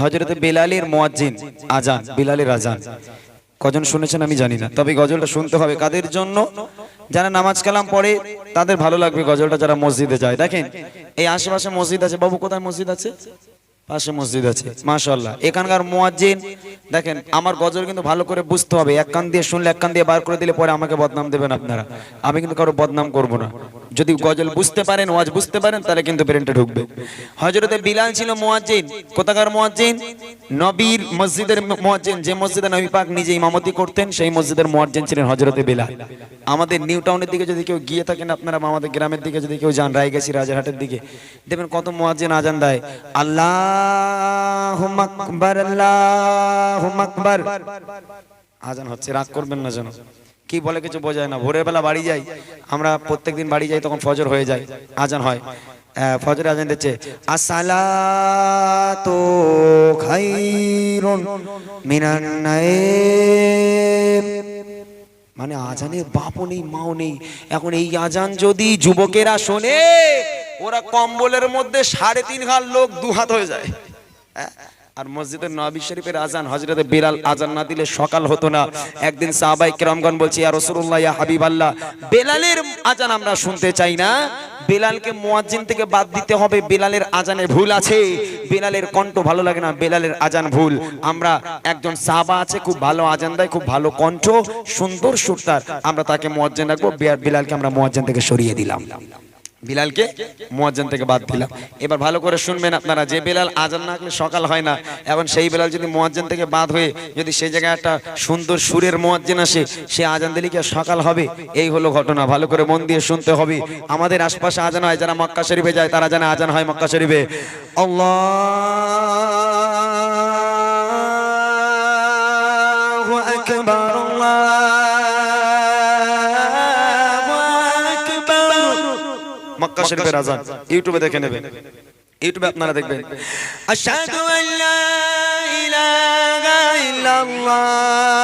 হজরতে বেলালের মোয়াজ্জিন আজান, বেলালের আজান। কজন শুনেছেন আমি জানি না, তবে গজলটা শুনতে হবে। কাদের জন্য? যারা নামাজ কালাম পড়ে, তাদের ভালো লাগবে গজলটা যারা মসজিদে যায়। দেখেন, এই আশেপাশে মসজিদ আছে। বাবু, কোথায় মসজিদ আছে? পাশে মসজিদ আছে। মাশাল্লাহ এখানকার মুয়াজ্জিন, দেখেন, আমার গজল কিন্তু ভালো করে বুঝতে হবে। এক কান দিয়ে শুনলে, এক কান দিয়ে বার করে দিলে পরে আমাকে বদনাম দেবেন আপনারা। আমি কিন্তু কারও বদনাম করব না। যদি গজল বুঝতে পারেন, ওয়াজ বুঝতে পারেন, তাহলে কিন্তু ব্রেনটা ঢুকবে। হজরতে বিলাল ছিল মুয়াজ্জিন। কোথাকার মুয়াজ্জিন? নবীর মসজিদের মুয়াজ্জিন। যে মসজিদে নবী পাক নিজে ইমামতি করতেন, সেই মসজিদের মুয়াজ্জিন ছিলেন হজরতে বিলাল। আমাদের নিউ টাউনের দিকে যদি কেউ গিয়ে থাকেন আপনারা আমাদের গ্রামের দিকে যদি কেউ যান, রায়গাছি রাজারহাটের দিকে, দেখবেন কত মুয়াজ্জিন আজান দেয়। আল্লাহ আকবার আল্লাহ আকবার। আজান হচ্ছে, রাগ করবেন না যেন। কি বলে কিছু বোঝায় না। ভোরের বেলা বাড়ি যাই, আমরা প্রত্যেকদিন বাড়ি যাই, তখন ফজর হয়ে যায়, আজান হয়। ফজরে আজান দিচ্ছে, আসসালাতু খাইরুন মিনান মানে আজানের বাপও নেই, মাও নেই। এখন এই আজান যদি যুবকেরা শোনে, ওরা কম্বলের মধ্যে সাড়ে তিন ঘাট লোক দুহাত হয়ে যায়। হ্যাঁ? আর মসজিদের নবী শরীফের আজান হজরতে বেলাল আজান না দিলে সকাল হতো না। একদিন সাহাবাই কেরামগণ বলছি, ইয়া রাসূলুল্লাহ, ইয়া হাবিবাল্লাহ, বেলালের আজান আমরা শুনতে চাই না। বেলালকে মুয়াজ্জিন থেকে বাদ দিতে হবে, বেলালের আজানে ভুল আছে। বেলালের কণ্ঠ ভালো লাগে না, বেলালের আজান ভুল। আমরা একজন সাহাবা আছে, খুব ভালো আজান দেয়, খুব ভালো কণ্ঠ, সুন্দর সুরতার। আমরা তাকে মুয়াজ্জিন রাখব বেলালকে আমরা মুয়াজ্জিন থেকে সরিয়ে দিলাম। বিলালকে মুয়াজ্জিন থেকে বাদ দিলাম। এবার ভালো করে শুনবেন আপনারা, যে বেলাল আজান না করলে সকাল হয় না, এখন সেই বেলাল যদি মুয়াজ্জিন থেকে বাদ হয়ে যদি সেই জায়গায় একটা সুন্দর সুরের মুয়াজ্জিন আসে, সে আজান দিলে কি সকাল হবে? এই হলো ঘটনা। ভালো করে মন দিয়ে শুনতে হবে। আমাদের আশপাশে আজান হয়, যারা মক্কা শরীফে যায়, তারা জানে আজান হয় মক্কা শরীফে। আল্লাহু শরীফের আজান। ইউটিউবে দেখে নেবেন ইউটিউবে আপনারা দেখবেন। আশহাদু আল্লা ইলাহা ইল্লাল্লাহ।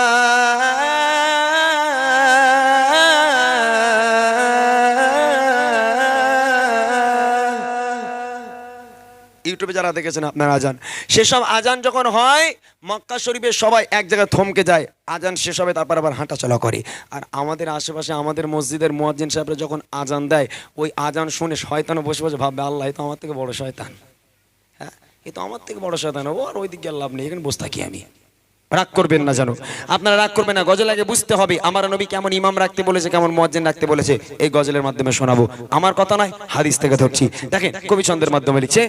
ইউটিউবে যারা দেখেছেন আপনার আজান, সেসব আজান যখন হয়, মক্কা শরীফে সবাই এক জায়গায় থমকে যায়, আজান শেষ হবে, তারপর আবার হাঁটাচলা করে। আর আমাদের আশেপাশে, আমাদের মসজিদের মোয়াজ্জিন সাহেবরা যখন আজান দেয়, ওই আজান শুনে শয়তান বসে বসে ভাববে, আল্লাহ তো আমার থেকে বড় শয়তান। হ্যাঁ এ তো আমার থেকে বড় শয়তান, ও আর ওই দিকে লাভ নেই, এখানে বসে থাকি আমি। রাগ করবেন না জানো আপনারা রাগ করবেন না, গজল আগে বুঝতে হবে। আমার নবী কেমন ইমাম রাখতে বলেছে, কেমন মুয়াজ্জিন রাখতে বলেছে, এই গজলের মাধ্যমে শোনাবো। আমার কথা নয়, হাদিস থেকে ধরছি। দেখেন, কবি মাধ্যমে লিখছে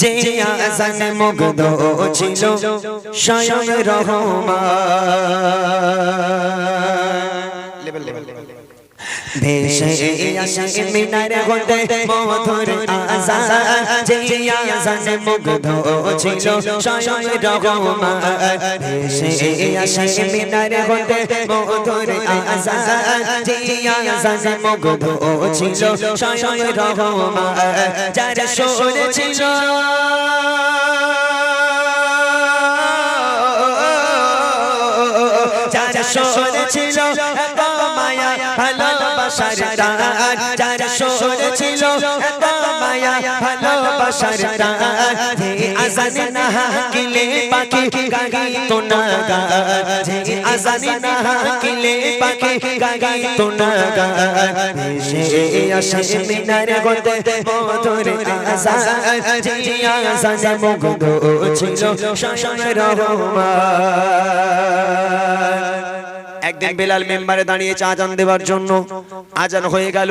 যে মুগ্ধ ছিল, স্বয়ং রহমান। ভেসে আসে মিনার ঘটে মধুর আজান যে আজান মুগ্ধ ছিল স্বয়ং রহমান ভেসে আসে মিনার ঘটে মধুর আজান যে আজান মুগ্ধ ছিল স্বয়ং রহমান যারা শুনেছিল যারা শুনেছিল এত মায়া ভালোবাসার টান যারা শুনেছিল এত মায়া ভালোবাসার টান। যে আজান না হাকিলে পাখি গাগি তো না গা যে আজান না হাকিলে পাখি গাগি তো না গা সে আসে মিনার গতে মধুর আজান। যে আজান মুগ্ধ ছিল শাসন রহমান একদিন বেলাল মেম্বারে দাঁড়িয়েছে আজান দেওয়ার জন্য। আজান হয়ে গেল,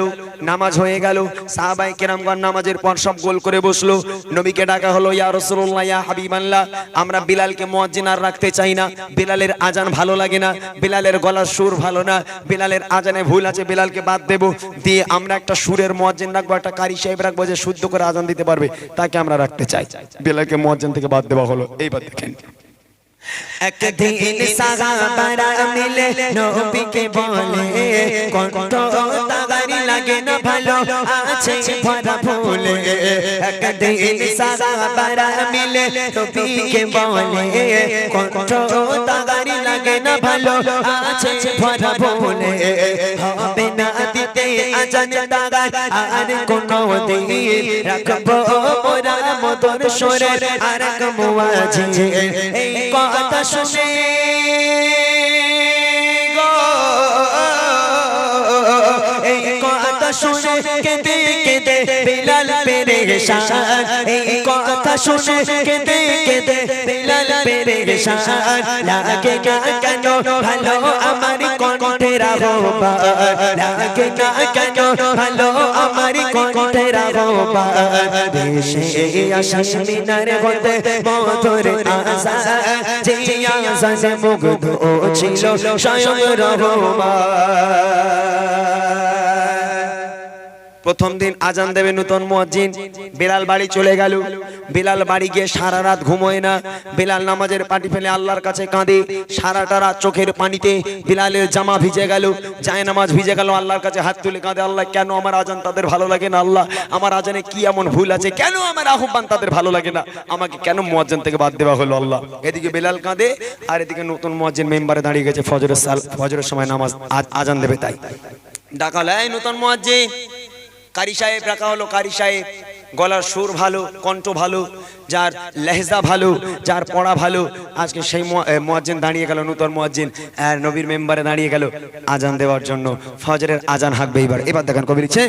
নামাজ হয়ে গেল। সাহাবাই কেরামগণ নামাজের পর সব গোল করে বসল। নবীকে ডাকা হলো, ইয়া রাসূলুল্লাহ, ইয়া হাবিবাল্লাহ, আমরা বিলালকে মুয়াজ্জিন আর রাখতে চাই না। বিলালের আজান ভালো লাগে না, বিলালের গলার সুর ভালো না, বিলালের আজানে ভুল আছে, বিলালকে বাদ দেব। দিয়ে আমরা একটা সুরের মুয়াজ্জিন রাখব, একটা কারি সাহেব রাখব যে শুদ্ধ করে আজান দিতে পারবে, তাকে আমরা রাখতে চাই। বিলালকে মুয়াজ্জিন থেকে বাদ দেওয়া হলো। এইবার দেখেন। একদিন সাহাবারা মিলে নবীকে বলে, কণ্ঠ তাগারি লাগে না ভালো, আছে ভরা ভুলে একদিন সাহাবারা মিলে নবীকে বলে, কণ্ঠ তাগারি লাগে না ভালো, আছে ভরা ভুলে হবে না দিতে আজান তাগার, আর কোনো দিন রাখব মোরা মদর সরে, আর কমুয়াজি এই কথা শুনে কথা শুনে কেঁদে কেঁদে বিলাল পেরেশান এই কথা শুনে কেঁদে কেঁদে বিলাল পেরেশান লাগে না কেন? ভালো আমার কণ্ঠের আহ্বান লাগে না কেন? ভালো আমার কণ্ঠের আহ্বান দেশে আসা মিনার হতে মধুর আশা যে আশা মুগ্ধ ছিল স্বয়ং রহমান। প্রথম দিন আজান দেবে নূতন মুয়াজ্জিন। বেলাল বাড়ি চলে গেল। বেলাল বাড়ি গিয়ে সারা রাত ঘুমোয় না। বেলাল নামাজের পাটি ফেলে আল্লাহর কাছে কাঁদে। সারাটা রাত চোখের পানিতে বেলালের জামা ভিজে গেল। যায় নামাজ ভিজে গেল। আল্লাহর কাছে হাত তুলে কাঁদে, আল্লাহ, কেন আমার আজান তাদের ভালো লাগে না? আল্লাহ, আমার আজানে কি এমন ভুল আছে? কেন আমার আহ্বান তাদের ভালো লাগে না? আমাকে কেন মুয়াজ্জিন থেকে বাদ দেওয়া হলো আল্লাহ? এদিকে বেলাল কাঁদে, আর এদিকে নতুন মুয়াজ্জিন মেম্বারে দাঁড়িয়ে গেছে। ফজরের সাল ফজরের সময় নামাজ আজ- আজান দেবে তাই। ডাকাল নতুন মুয়াজ্জিন কারি সাহেব রাখা হলো কারি সাহেব। গলার সুর ভালো কণ্ঠ ভালো। যার লেহজা ভালো, যার পড়া ভালো। আজকে সেই মোয়াজ্জিন দাঁড়িয়ে গেল, নূতন মোয়াজ্জিন। নবীর মেম্বারে দাঁড়িয়ে গেল, আজান দেওয়ার জন্য। ফজরের আজান হাঁকবে এবার এবার দেখেন কবি লিখছে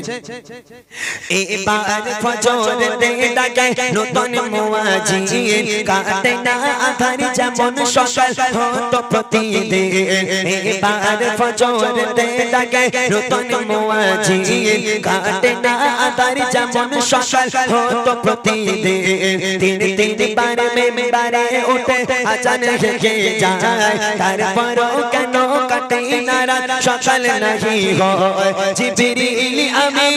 প্রতিদিন। তিন তিন বার মেম্বারে উঠে আজান রেখে যায় তারপরও কেন কাটে না রাত সকাল নাহি হয় জিবরিল আমি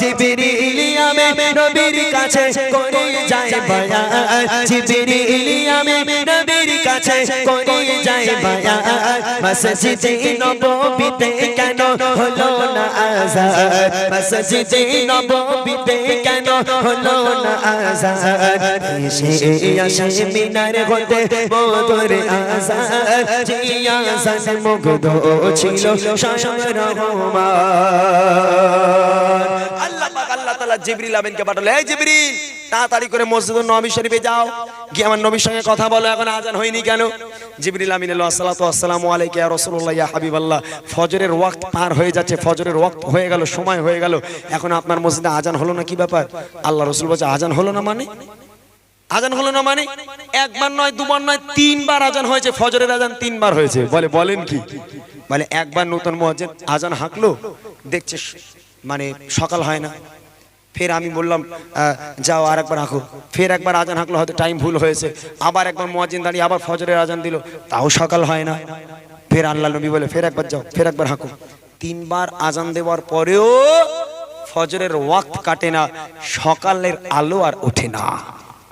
জিবরিল আমি নবীর কাছে করে যাই বায়ান। জিবরিল আমি করে যাই বায়ান মসজিদে নববীতে কেন হলো না আযান মসজিদে নববীতে কেন হলো না আযান এসে আসে মিনার হতে মোদর আযান জিয়া আযান মুগ্ধ ছিল স্বয়ং রহমান আল্লাহ জিবরিল আমিনকে পাঠালো। এই জিবরিল, তাড়াতাড়ি করে মসজিদুল নবী শরীফে যাও। গিয়ে আমার নবীর সঙ্গে কথা বলো, এখন আজান হয়নি কেন? জিবরিল আমিন আসসালামু আলাইকা রাসূলুল্লাহ, ইয়া হাবিবাল্লাহ। ফজরের ওয়াক্ত পার হয়ে যাচ্ছে, ফজরের ওয়াক্ত হয়ে গেল, সময় হয়ে গেল। এখন আপনার মসজিদে আজান হলো না কি ব্যাপার? আল্লাহ রাসূল বলছে, আজান হলো না মানে? আজান হলো না মানে? একবার নয়, দুবার নয়, তিনবার আজান হয়েছে, ফজরের আজান তিনবার হয়েছে। বলে, বলেন কি? বলে, একবার নতুন মুয়াজ্জিন আজান হাঁকলো, দেখছে মানে সকাল হয় না। ফের আমি বললাম যাও আর একবার আঁকো ফের একবার আজান হাঁকলো, হয়তো টাইম ভুল হয়েছে। আবার একবার মোয়াজিন দাঁড়িয়ে আবার ফজরের আজান দিল। তাও সকাল হয় না। ফের আল্লাহ নবী বলে, ফের একবার যাও, ফের একবার হাঁকো। তিনবার আজান দেওয়ার পরেও ফজরের ওয়াক্ত কাটে না, সকালের আলো আর ওঠে না।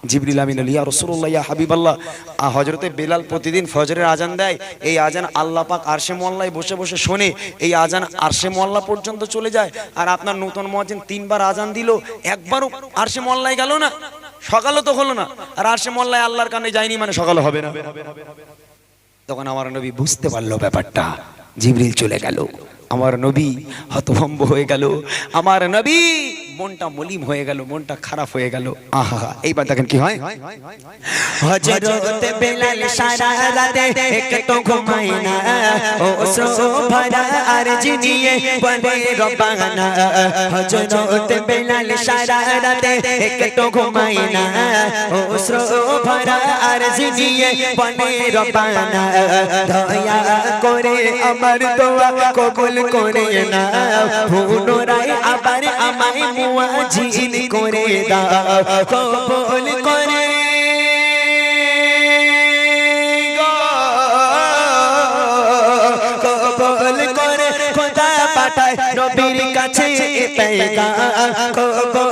জিবরিল আমিন ইয়া রাসূলুল্লাহ, ইয়া হাবিবাল্লাহ। আ হযরতে বেলাল প্রতিদিন ফজরের আজান দেয়। এই আজান আল্লাহ পাক আরশে মোল্লায় বসে বসে শোনে। এই আজান আরশে মোয়াল্লা পর্যন্ত চলে যায়। আর আপনার নতুন মুয়াজ্জিন তিনবার আজান দিল, একবারও আরশে মোল্লায় গেল না। সকালও তো হলো না। আর আরশে মোয়াল্লায় আল্লাহর কানে যায়নি মানে সকালে হবে না। তখন আমার নবী বুঝতে পারল ব্যাপারটা। জিবরিল চলে গেল। আমার নবী হতভম্ব হয়ে গেল। আমার নবী মনটা মলিম হয়ে গেল মনটা খারাপ হয়ে গেল। আহা এইবার দেখেন কি হয়? হজরত বেলাল সারা রাতে একটু ঘুমাই না ও সো ভরা আর জিনিয়ে রবানা হজরত বেলাল সারা রাতে একটু ঘুমাই না ও সো ভরা আর জিনিয়ে রবানা দয়া করে আমার দোয়া কবুল করে না আবার আমায় মুয়াজিন করে দাও কবুল করে। কবল করে। খোদা পাঠায় নবীর কাছে কবল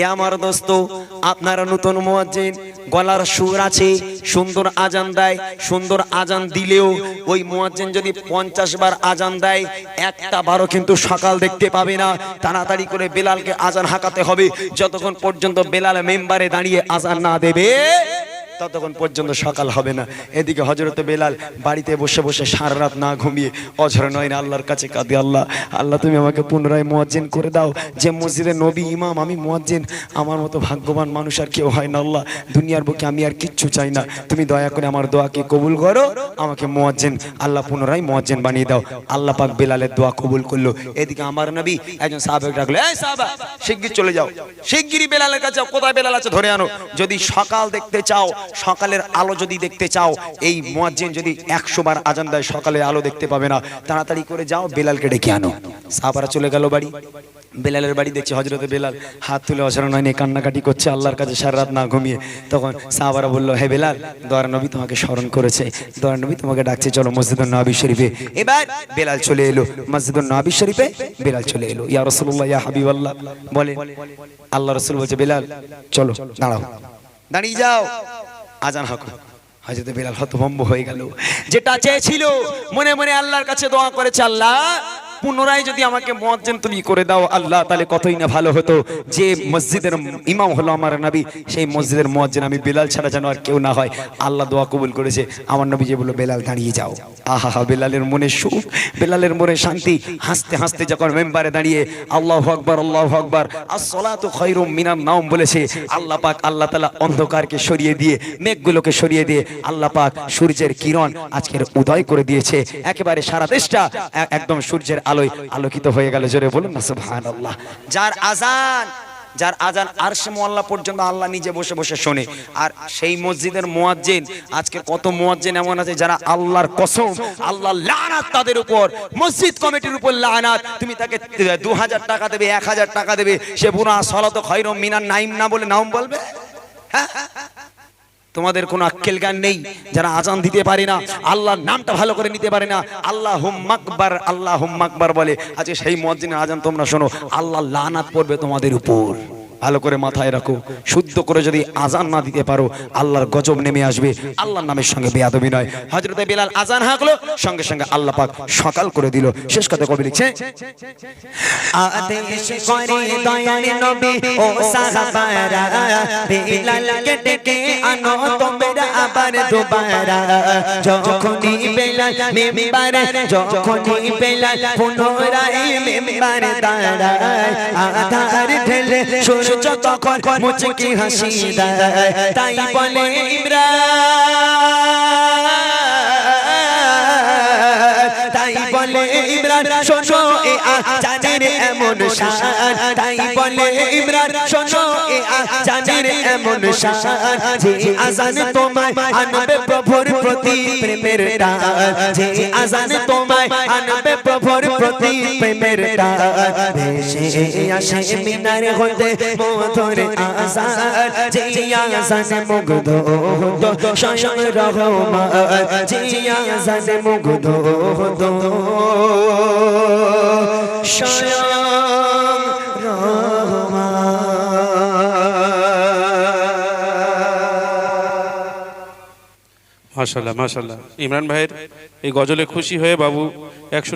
এ আমার দোস্ত, আপনারা নতুন মোয়াজ্জিন, গলার সুর আছে, সুন্দর আজান দেয়, সুন্দর আজান দিলেও ওই মোয়াজ্জিন যদি পঞ্চাশ বার আজান দেয়, একটা বারও কিন্তু সকাল দেখতে পাবে না। তাড়াতাড়ি করে বেলালকে আজান হাঁকাতে হবে, যতক্ষণ পর্যন্ত বেলাল মেম্বারে দাঁড়িয়ে আজান না দেবে। ততক্ষণ পর্যন্ত সকাল হবে না। এদিকে হজরত বেলাল বাড়িতে বসে বসে সারা রাত না ঘুমিয়ে অঝর নয় না আল্লাহর কাছে কাঁদে, আল্লাহ আল্লাহ, তুমি আমাকে পুনরায় মোয়াজ্জেন করে দাও। যে মসজিদে নবী, ইমাম, আমি মোয়াজ্জেন। আমার মতো ভাগ্যবান মানুষ আর কেউ হয় না, আল্লাহ। দুনিয়ার বুকে আমি আর কিচ্ছু চাই না। তুমি দয়া করে আমার দোয়াকে কবুল করো। আমাকে মোয়াজ্জেন, আল্লাহ পুনরায় মোয়াজ্জেন বানিয়ে দাও। আল্লাহ পাক বেলালের দোয়া কবুল করল। এদিকে আমার নবী একজন সাহাবেক ডাকলো, এই সাহাবা শিগগির চলে যাও। শিগগিরই বেলালের কাছে। কোথায় বেলাল আছে? ধরে আনো। যদি সকাল দেখতে চাও, সকালের আলো যদি দেখতে চাও, এই মুয়াজ্জিন যদি একশো বার আজান দেয় সকালে আলো দেখতে পাবে না। তাড়াতাড়ি করে যাও, বেলালকে ডেকে আনো। সাহাবারা চলে গেল বাড়ি। বেলালের বাড়ি দেখছি হজরতে বেলাল। হাত তুলে অসারণ হয়নি কান্নাকাটি করছে, আল্লাহর কাছে সারা রাত না ঘুমিয়ে। তখন সাহাবারা বলল, হে বেলাল, দয়ার নবী তোমাকে স্মরণ করেছে। দয়ার নবী তোমাকে ডাকছে, চলো মসজিদুল নবী শরীফে। এবার বেলাল চলে এলো মসজিদুল নবী শরীফে বেলাল চলে এলো। ইয়া রাসূলুল্লাহ, ইয়া হাবিবাল্লাহ। বলে, আল্লাহ রসুল বলছে, বেলাল, চলো, দাঁড়াও। দাঁড়িয়ে যাও। আজান হক। হযরত বেলাল হতভম্ব হয়ে গেল। যেটা চেয়েছিল, মনে মনে আল্লাহর কাছে দোয়া করেছে, আল্লাহ পুনরায় যদি আমাকে মুয়াজ্জিন তুমি করে দাও, আল্লাহ তাহলে কতই না ভালো হতো। যে মসজিদের ইমাম হলো আমার নবী, সেই মসজিদের মুয়াজ্জিন আমি বেলাল ছাড়া যেন আর কেউ না হয়। আল্লাহ দোয়া কবুল করেছে। আমার নবী যে বলল, বেলাল, দাঁড়িয়ে যাও। আহা হা বেলালের মনে সুখ, বেলালের মনে শান্তি। হাসতে হাসতে যখন মেম্বারে দাঁড়িয়ে আল্লাহ আকবার আল্লাহ আকবার, আসসালাতু খায়রুম মিনান নাওম বলেছে, আল্লাহ পাক, আল্লাহ তাআলা অন্ধকারকে সরিয়ে দিয়ে, মেঘগুলোকে সরিয়ে দিয়ে আল্লাহ পাক সূর্যের কিরণ আজকের উদয় করে দিয়েছে। একেবারে সারা দেশটা একদম সূর্যের আলোয় আলোকিত হয়ে গেল। জোরে বলুন না, সুবহানাল্লাহ। যার আজান যার আজান আরশে মোয়াল্লা পর্যন্ত আল্লাহ নিজে বসে বসে শোনে। আর সেই মসজিদের মুয়াজ্জিন, আজকে কত মুয়াজ্জিন এমন আছে যারা আল্লাহর কসম আল্লাহ লানাত তাদের উপর, মসজিদ কমিটির উপর লানাত। তুমি তাকে দু হাজার টাকা দেবে এক হাজার টাকা দেবে, সে পুরা সলাত খৈরম মিনার নাইম না বলে নাম বলবে? হ্যাঁ? তোমাদের কোনো আক্কেল জ্ঞান নেই, যারা আজান দিতে পারে না, আল্লাহর নামটা ভালো করে নিতে পারে না। আল্লাহ হুম্মাকবার আল্লাহ হুম্মাকবার বলে। আজকে সেই মসজিদের আজান তোমরা শোনো, আল্লাহ লানাত পড়বে তোমাদের উপর। ভালো করে মাথায় রাখো, শুদ্ধ করে যদি আজান না দিতে পারো, আল্লাহর গজব নেমে আসবে। আল্লাহর নামের সঙ্গে বেয়াদবি নয়। হজরতে বেলাল আজান হাঁকলো, সঙ্গে সঙ্গে আল্লাহ পাক সকাল করে দিল। শেষ কথা কবি লিখছে পুনরায় মেম্বারে দাঁড়ায় আধার ঢেলে সূর্য তখন মুচকি হাসি দেয়। তাই বলে ইমরান। তাই বলে ইমরান শোনো এ আজানের এমন শান তাই বলে ইমরান আজানের এমন শান যে আজান তোমায় আনবে প্রভুর প্রতি প্রেমের টান যে আজান তোমায় আনবে প্রভুর প্রতি প্রেমের টান দেশে আসে মিনার হতে মধুর আজান। যে আজান মুগ্ধ হতো স্বয়ং রহমান। যে আজান মুগ্ধ হতো। স্বয়ং মাশাল্লাহ মাশাল্লাহ। ইমরান ভাইয়ের এই গজলে খুশি হয়ে বাবু একশো